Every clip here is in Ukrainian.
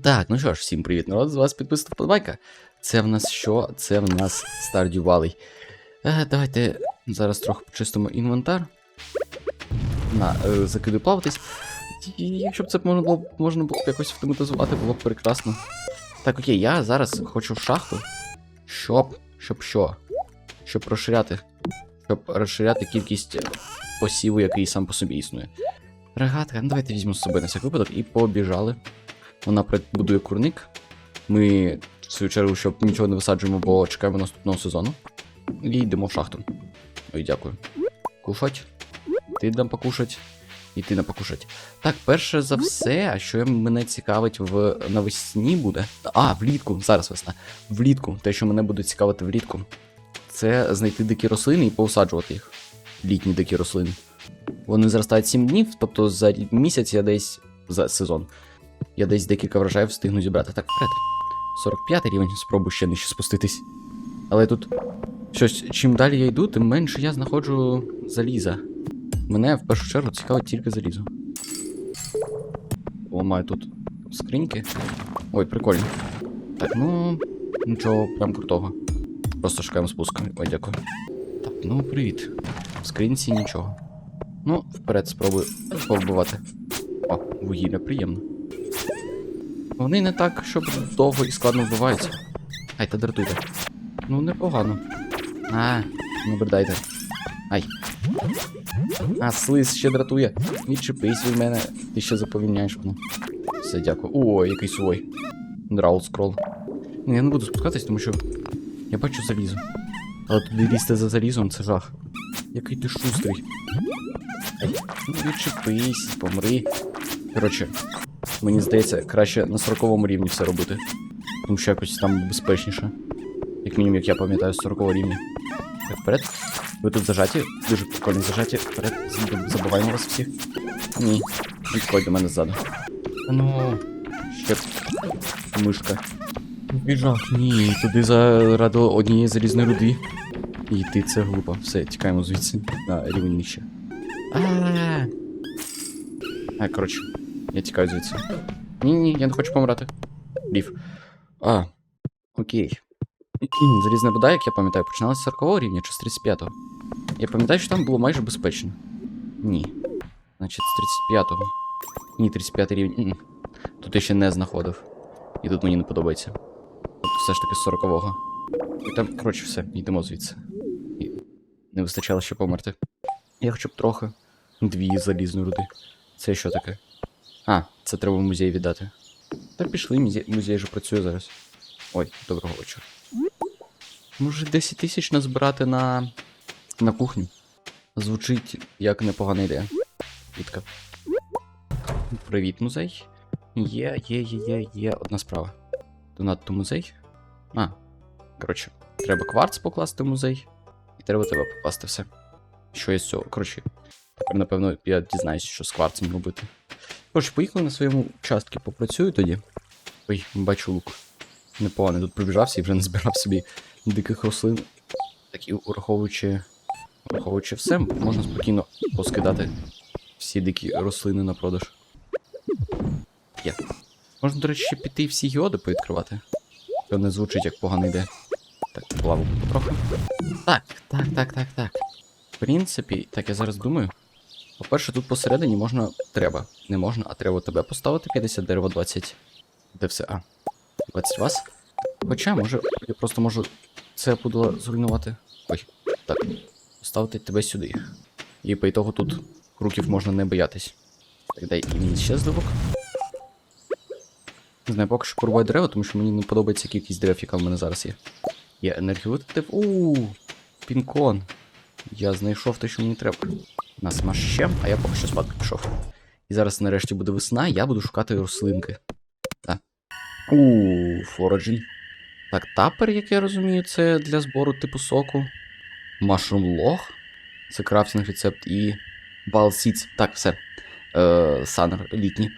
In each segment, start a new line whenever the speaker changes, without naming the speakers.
Так, ну що ж, всім привіт, народ, з вас підписана вподобайка. Це в нас що? Це в нас Stardew Valley. Е, давайте зараз трохи почистимо інвентар. На, е, закиду плаватись. І якщо б це можна було, можна було б якось автоматизувати, було б прекрасно. Так, окей, я зараз хочу в шахту, щоб. Щоб що? Щоб розширяти. Щоб розширяти кількість посіву, який сам по собі існує. Регатка, ну давайте візьмемо з собою на всяк випадок і побіжали. Вона будує курник. Ми, в свою чергу, щоб нічого не висаджуємо, бо чекаємо наступного сезону. І йдемо в шахту. Ой, дякую. Кушать. Ти дам покушать. І ти нам покушать. Так, перше за все, що мене цікавить в навесні буде. А, влітку, зараз весна. Влітку. Те, що мене буде цікавити влітку, це знайти дикі рослини і поусаджувати їх. Літні дикі рослини. Вони зростають 7 днів, тобто за місяць я десь за сезон. Я десь декілька врожаїв встигну зібрати. Так, вперед. 45 рівень, спробую ще нижче спуститись. Але тут щось, чим далі я йду, тим менше я знаходжу заліза. Мене в першу чергу цікавить тільки залізо. О, маю тут скриньки. Ой, прикольно. Так, ну. Нічого прям крутого. Просто шукаємо спуск. Ой, дякую. Так, ну привіт. В скринці нічого. Ну, вперед спробую повбивати. О, вугілля приємно. Вони не так, щоб довго і складно вбиваються. Ай, та дратуйте. Ну, непогано. А, не бредайте. Ай. А, слиз ще дратує. Відчепись від мене. Ти ще заповільняєш мене. Все, дякую. О, який сувой. Драул скрол. Ну, я не буду спускатись, тому що я бачу залізо. Але туди лізти за залізом це жах. Який ти шустрий. Ай, ну відчепись, помри. Коротше, мені здається, краще на 40 рівні все робити. Тому що якось там безпечніше. Як мінімум, як я пам'ятаю, з 40 рівня. Так, вперед. Ви тут зажаті, дуже прикольно зажаті. Вперед, Заб- забиваємо вас всіх. Ні. Підходь до мене ззаду. А Ну. Ще. Мишка. Біжав. Ні, туди заради однієї залізної руди. І йти це глупо. Все, тікаємо звідси. На рівень нижче. А, коротше, я тікаю звідси. Ні, ні, я не хочу помирати. Лів. А. Окей. Залізна руда, як я пам'ятаю, починалася з 40 рівня чи з 35-го. Я пам'ятаю, що там було майже безпечно. Ні. Значить, з 35-го. Ні, 35 рівень. М-м. Тут я ще не знаходив. І тут мені не подобається. Тут все ж таки з 40-го. І там, коротше, все, йдемо звідси. І не вистачало ще померти. Я хочу б трохи. Дві залізні руди. Це що таке? А, це треба в музей віддати. Так пішли, музей, музей же працює зараз. Ой, доброго вечора. Може 10 тисяч назбирати на. на кухню. Звучить як непогана ідея. Квітка. Привіт, музей. Є, є, є, є, є одна справа. Донатто музей. А. Коротше, треба кварц покласти в музей. І треба тебе покласти все. Що є з цього? Коротше, тепер, напевно, я дізнаюся, що з кварцем робити. Коротше, поїхали на своєму участку, попрацюю тоді. Ой, бачу лук. Непоганий, тут пробіжався і вже не збирав собі диких рослин. Так і враховуючи. Враховуючи все, можна спокійно поскидати всі дикі рослини на продаж. Є. Можна, до речі, ще піти всі геоди повідкривати. Це не звучить як погана ідея. Так, плаву потрохи. Так, так, так, так, так. В принципі, так я зараз думаю. По-перше, тут посередині можна. Треба. Не можна, а треба тебе поставити 50 дерева 20. Де все? А. 20 вас. Хоча, може, я просто можу це буду зруйнувати. Ой, так. Поставити тебе сюди. І по ітогу тут круків можна не боятись. Так, дай і мені ще зливок. Не знаю, поки що порубаю дерева, тому що мені не подобається кількість дерев, яка в мене зараз є. Я енергію витратив. Ууу, пінкон. Я знайшов те, що мені треба. Нас ще, а я поки що спадки пішов. І зараз нарешті буде весна, я буду шукати рослинки. Так. Ууу, фороджень. Так, тапер, як я розумію, це для збору типу соку. Mushroom лог. Це крафтинг рецепт і. Балсіц. Так, все. Е, Санер літні.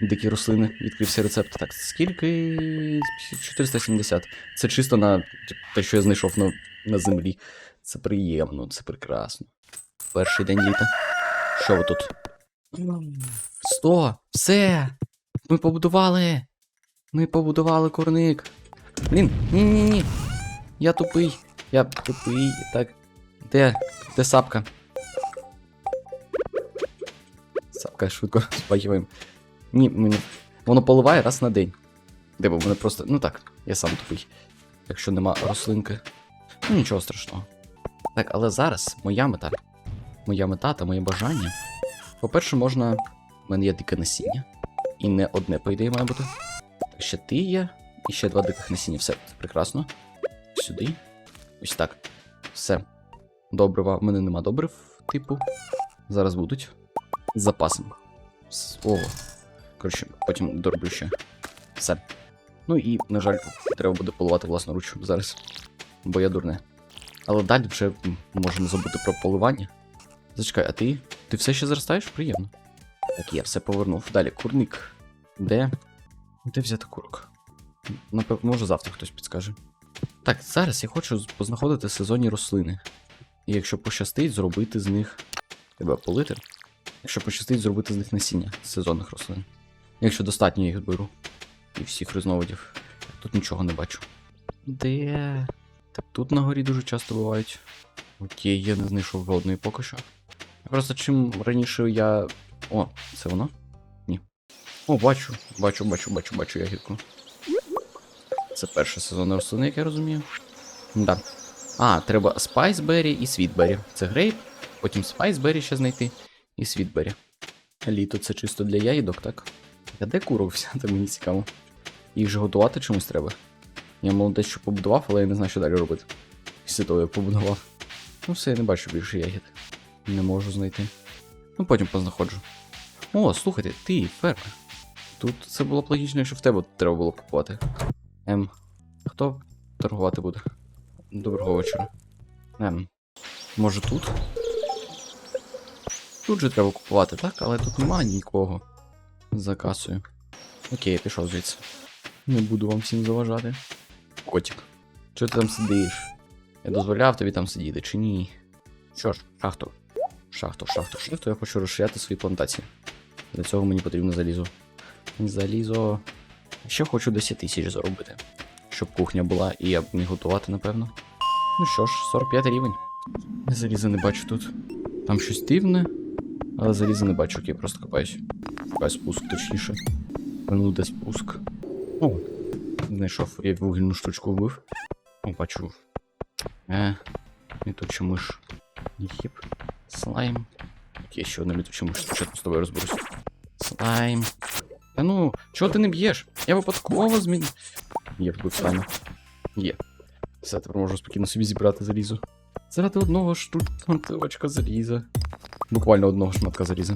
Дикі рослини. Відкрився рецепт. Так, скільки. 470. Це чисто на типу, те, що я знайшов на, на землі. Це приємно, це прекрасно. Перший день літа. Що ви тут? 100! Все! Ми побудували! Ми побудували курник. Блін, ні-ні-ні. Я тупий. Я тупий. Так. Де? Де сапка? Сапка швидко спахиваємо. Ні, мені. Воно поливає раз на день. Де бо просто. Ну так, я сам тупий. Якщо нема рослинки. Ну нічого страшного. Так, але зараз моя мета. Моя мета та моє бажання. По-перше, можна. У мене є дике насіння. І не одне, по ідеї, має бути. Так, ще ти є. І ще два диких насіння. Все, це прекрасно. Сюди. Ось так. Все. Добрива. В мене нема добрив, типу. Зараз будуть. З запасом. С- О. Коротше, потім дороблю ще. Все. Ну і, на жаль, треба буде поливати власноруч зараз. Бо я дурне. Але далі вже можемо забути про поливання. Зачекай, а ти? Ти все ще зростаєш? Приємно. Так, я все повернув. Далі, курник. Де? Де взяти курок? Напевно, може завтра хтось підскаже. Так, зараз я хочу познаходити сезонні рослини. І якщо пощастить, зробити з них. Тебе полити? Якщо пощастить, зробити з них насіння з сезонних рослин. Якщо достатньо я їх беру. І всіх різновидів. Тут нічого не бачу. Де? Так тут на горі дуже часто бувають. Окей, я не знайшов жодної поки що. Просто чим раніше я. О, це воно? Ні. О, бачу, бачу, бачу, бачу, бачу ягідку. Це перша сезонна рослина, як я розумію. Да. А, треба спайсбері і світбері. Це грейп, потім спайсбері ще знайти і світбері. Літо це чисто для ягідок, так? А де курок взяти, мені цікаво. Їх же готувати чомусь треба. Я молодець, що побудував, але я не знаю, що далі робити. Після того я побудував. Ну все, я не бачу більше ягід. Не можу знайти. Ну потім познаходжу. О, слухайте, ти, фермер. Тут це було б логічно, якщо в тебе треба було купувати. Ем, хто торгувати буде? Доброго вечора. Ем, може тут? Тут же треба купувати, так? Але тут нема нікого за касою. Окей, я пішов звідси. Не буду вам всім заважати. Котик, чого ти там сидиш? Я дозволяв тобі там сидіти чи ні? Що ж, шахту. Шахту, шахту, шахту, я хочу розширяти свої плантації. Для цього мені потрібно залізо. Залізо. Ще хочу 10 тисяч заробити. Щоб кухня була і я б міг готувати, напевно. Ну що ж, 45 рівень. Заліза не бачу тут. Там щось дивне, але заліза не бачу, окей, просто копаюсь. Шукаю спуск, точніше. Ну, де спуск? О, знайшов, я вугільну штучку вбив. О, бачу. Е, літуча миш. Єп. Слайм. Окей, ще одна літуча миш. Спочатку з тобою розберусь. Слайм. Та ну, чого ти не б'єш? Я випадково змін. Є, вбив слайма. Є. Все, тепер можу спокійно собі зібрати залізо. Заради одного штучка заліза. Буквально одного шматка заліза.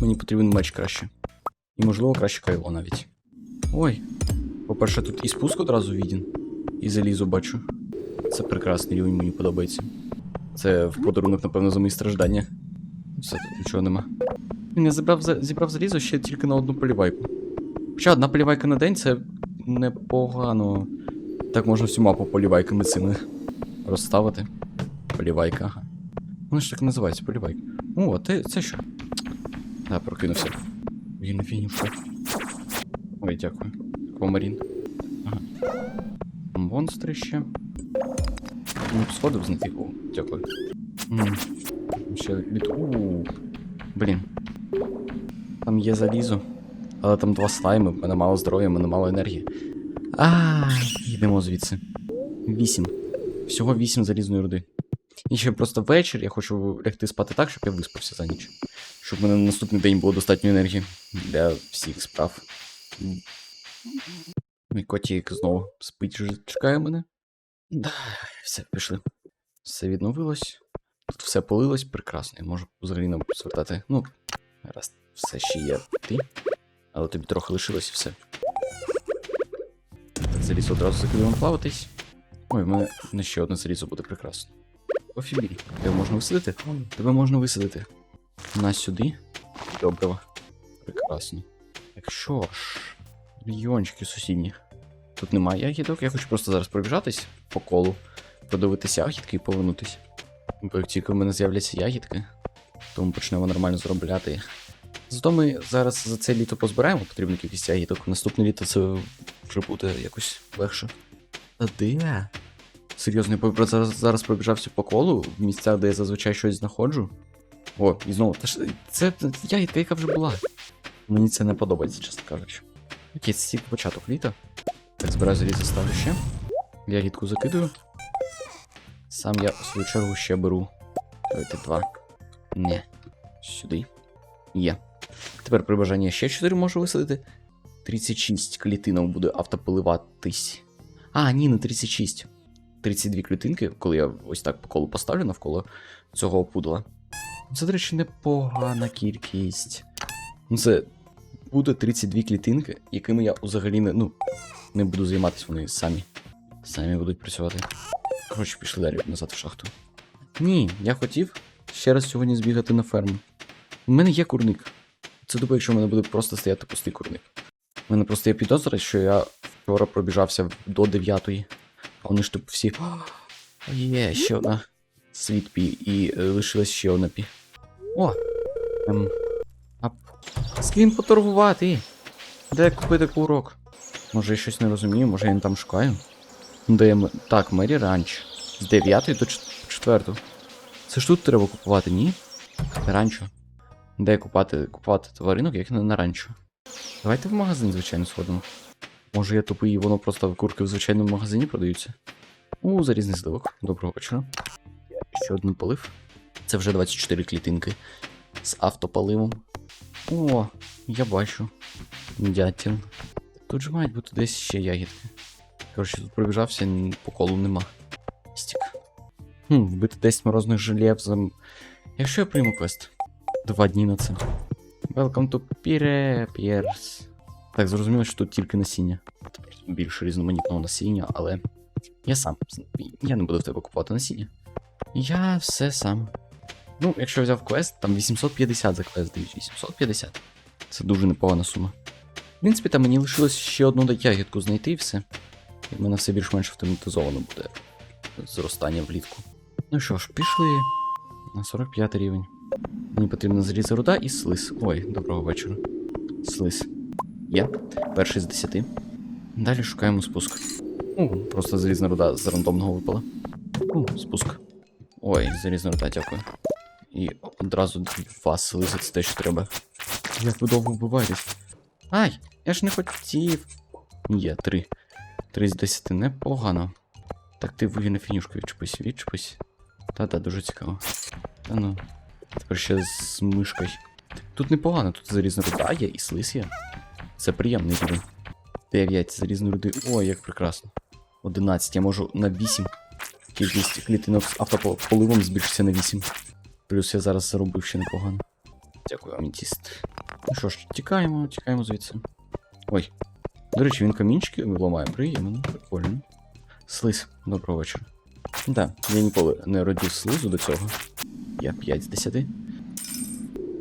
Мені потрібен меч краще. І можливо краще кайло навіть. Ой. По-перше, тут і спуск одразу відін. І залізо бачу. Це прекрасний рівень, мені подобається. Це в подарунок, напевно, за мої страждання. Все, тут нічого нема. Він я зібрав, зібрав залізо ще тільки на одну полівайку. Хоча одна полівайка на день це непогано. Так можна всю мапу полівайками цими розставити. Полівайка, ага. Вони ж так називаються, полівайка. О, а ти це що? Да, прокинувся. Він фінівся. Ой, дякую. Аквамарін. Ага. Монстри ще. Ну, сходив знайти. О, дякую. М, Ще від. У. Блін. Там є залізо. Але там два слайми, в мене мало здоров'я, в мене мало енергії. А, йдемо звідси. Вісім. Всього вісім залізної руди. І ще просто вечір я хочу лягти спати так, щоб я виспався за ніч. Щоб в мене на наступний день було достатньо енергії для всіх справ. Мій котик знову спить, чекає мене. Да, все, пішли. Все відновилось. Тут все полилось прекрасно. Я можу взагалі не звертати. Ну, раз, все ще є ти. Але тобі трохи лишилось і все. Так, залізо одразу закидуємо плаватись. Ой, в мене ще одне залізо буде прекрасно. Офібі, тебе можна висадити? Тебе можна висадити. На сюди. Доброго. Прекрасно. Так що ж, мільйончики сусідні. Тут немає ягідок, я хочу просто зараз пробіжатись по колу, подивитися ягідки і повернутись. Бо як тільки в мене з'являться ягідки, тому почнемо нормально заробляти. Зато ми зараз за це літо позбираємо потрібну кількість ягідок. Наступне літо це вже буде якось легше. Та де? Серйозно, я зараз, зараз пробіжався по колу в місцях, де я зазвичай щось знаходжу. О, і знову, та ж це ягідка, яка вже була. Мені це не подобається, чесно кажучи. Окей, це тільки початок літа. Так, збираю залізо ставлю ще. Ягідку закидую. Сам я в свою чергу ще беру. Давайте два. Не. Сюди. Є. Тепер при бажанні ще 4 можу висадити. 36 клітинок буде автополиватись. А, ні, не 36. 32 клітинки, коли я ось так по колу поставлю навколо цього опудала. Це, до речі, непогана кількість. Ну, це буде 32 клітинки, якими я взагалі не, ну, не буду займатися, вони самі. Самі будуть працювати. Коротше, пішли далі назад в шахту. Ні, я хотів ще раз сьогодні збігати на ферму. У мене є курник. Це тупо, якщо в мене буде просто стояти пустий курник. У мене просто є підозра, що я вчора пробіжався до 9 а вони ж типу всі. «О, Є, ще одна світ пі, і е, лишилась ще одна пі. О! Ем, ап. З ким поторгувати? Де купити курок? Може я щось не розумію, може я не там шукаю? Де ми. Так, Мері Ранч. З 9 до 4. Це ж тут треба купувати, ні? Ранчо. Де купати, купувати тваринок, як не на ранчо. Давайте в магазин, звичайно, сходимо. Може я тупий, і воно просто курки в звичайному магазині продаються. У, зарізний сливок. Доброго вечора. Ще один полив. Це вже 24 клітинки з автопаливом. О, я бачу. Дятел. Тут же мають бути десь ще ягідки. Коротше, тут пробіжався, по колу нема. Стік. Хм, вбити 10 морозних желів за. Якщо я прийму квест. Два дні на це. Welcome to Pire Piers. Так, зрозуміло, що тут тільки насіння. Тепер тут більше різноманітного насіння, але я сам. Я не буду в тебе купувати насіння. Я все сам. Ну, якщо я взяв квест, там 850 за квест дають. 850. Це дуже непогана сума. В принципі, там мені лишилось ще одну ягідку знайти і все. І в мене все більш-менш автоматизовано буде зростання влітку. Ну що ж, пішли на 45 рівень. Мені потрібна заліза руда і слиз. Ой, доброго вечора. Слиз. Є. Перший з 10. Далі шукаємо спуск. У, просто залізна руда з рандомного випала. У, спуск. Ой, залізна руда, дякую. І одразу два слизи, це те, що треба. Як ви довго вбиваєтесь? Ай, я ж не хотів. Є, три. Три з десяти непогано. Так ти на фінішку відчепись, відчепись. Та-та, дуже цікаво. Та ну. Тепер ще з мишкою. Тут непогано, тут залізна руда є і слиз є. Це приємний рівень. 9 залізної руди. Ой, як прекрасно. 11. Я можу на 8. Кількість клітинок з автополивом збільшиться на 8. Плюс я зараз заробив ще непогано. Дякую, амітіст. Ну що ж, тікаємо, тікаємо звідси. Ой. До речі, він камінчики ламає. Приємно, прикольно. Слиз, доброго вечора. Да, я ніколи не родив слизу до цього. Я 5 з 10.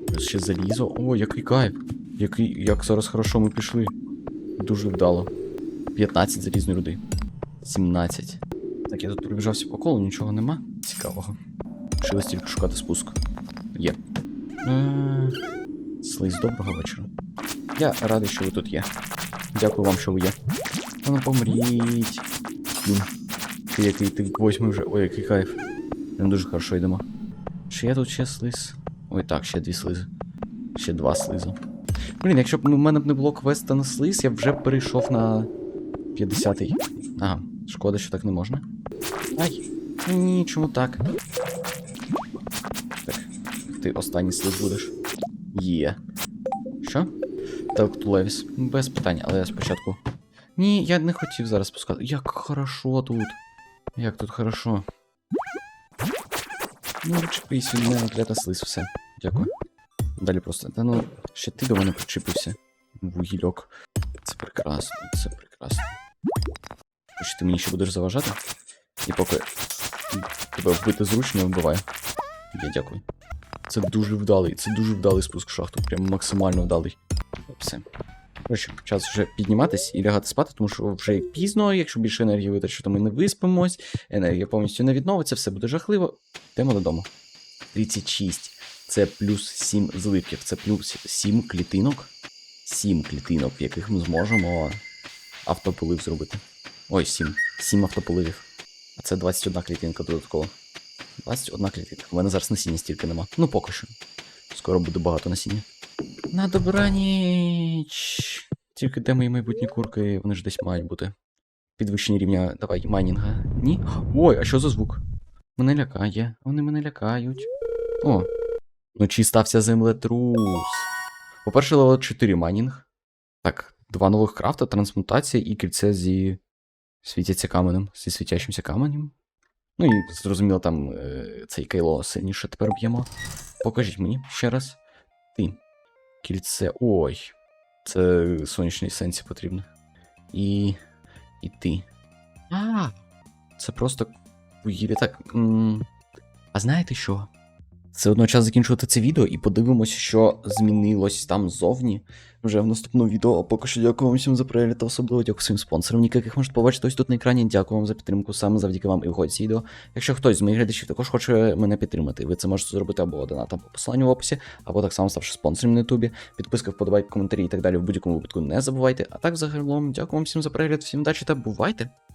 Плюс ще залізо. О, який кайф. Який, як зараз хорошо ми пішли. Дуже вдало. 15 залізної руди. 17. Так, я тут пробіжався по колу, нічого нема. Цікавого. Лишилось тільки шукати спуск. Є. Слизь, доброго вечора. Я радий, що ви тут є. Дякую вам, що ви є. Та Ну помріть. Ти який ти восьмий вже. Ой, який кайф. Прям дуже хорошо йдемо. Чи є тут ще слиз? Ой, так, ще дві слизи. Ще два слизу. Блін, якщо б ну, в мене б не було квеста на слиз, я б вже перейшов на 50-й. Ага, шкода, що так не можна. Ай, ні, чому? Так, ти останній слиз будеш. Є. Що? Так, Левіс. Без питань, але я спочатку. Ні, я не хотів зараз спускати. Як хорошо тут. Як тут хорошо. Ну, відчепись від мене слиз, все. Дякую. Далі просто. Та ну, ще ти до мене причепився. Вугільок. Це прекрасно, це прекрасно. Чи ти мені ще будеш заважати? І поки тебе вбити зручно, вбиваю. Я дякую. Це дуже вдалий, це дуже вдалий спуск в шахту, прям максимально вдалий. Все. Коротше, час вже підніматись і лягати спати, тому що вже пізно, якщо більше енергії витрачу, то ми не виспимось, енергія повністю не відновиться, все буде жахливо. Йдемо додому. 36. Це плюс 7 зливків, це плюс 7 клітинок. 7 клітинок, в яких ми зможемо автополив зробити. Ой, 7. 7 автополивів. А це 21 клітинка додатково. 21 клітинка. У мене зараз насіння стільки нема. Ну, поки що. Скоро буде багато насіння. На добраніч. Тільки де мої майбутні курки, вони ж десь мають бути. Підвищення рівня, давай, майнінга. Ні? Ой, а що за звук? Мене лякає, вони мене лякають. О, вночі стався землетрус. По-перше, левел 4 майнінг. Так, два нових крафта, трансмутація і кільце зі світяться каменем, зі світящимся каменем. Ну і зрозуміло, там е, цей Кейло сильніше тепер б'ємо. Покажіть мені ще раз. Ти. Кільце. Ой. Це сонячній сенсі потрібно. І. І ти. А. Це просто. Так. А знаєте що? Це одно час закінчувати це відео і подивимося, що змінилось там ззовні вже в наступному відео. А поки що дякую вам всім за перегляд та особливо дякую своїм спонсорам, яких можете побачити ось тут на екрані. Дякую вам за підтримку. Саме завдяки вам і виходить це відео. Якщо хтось з моїх глядачів також хоче мене підтримати, ви це можете зробити або донатом по посиланню в описі, або так само ставши спонсором на Ютубі. Підписка, вподобайки, коментарі і так далі в будь-якому випадку не забувайте. А так, загалом, дякую вам всім за перегляд, всім удачі та бувайте!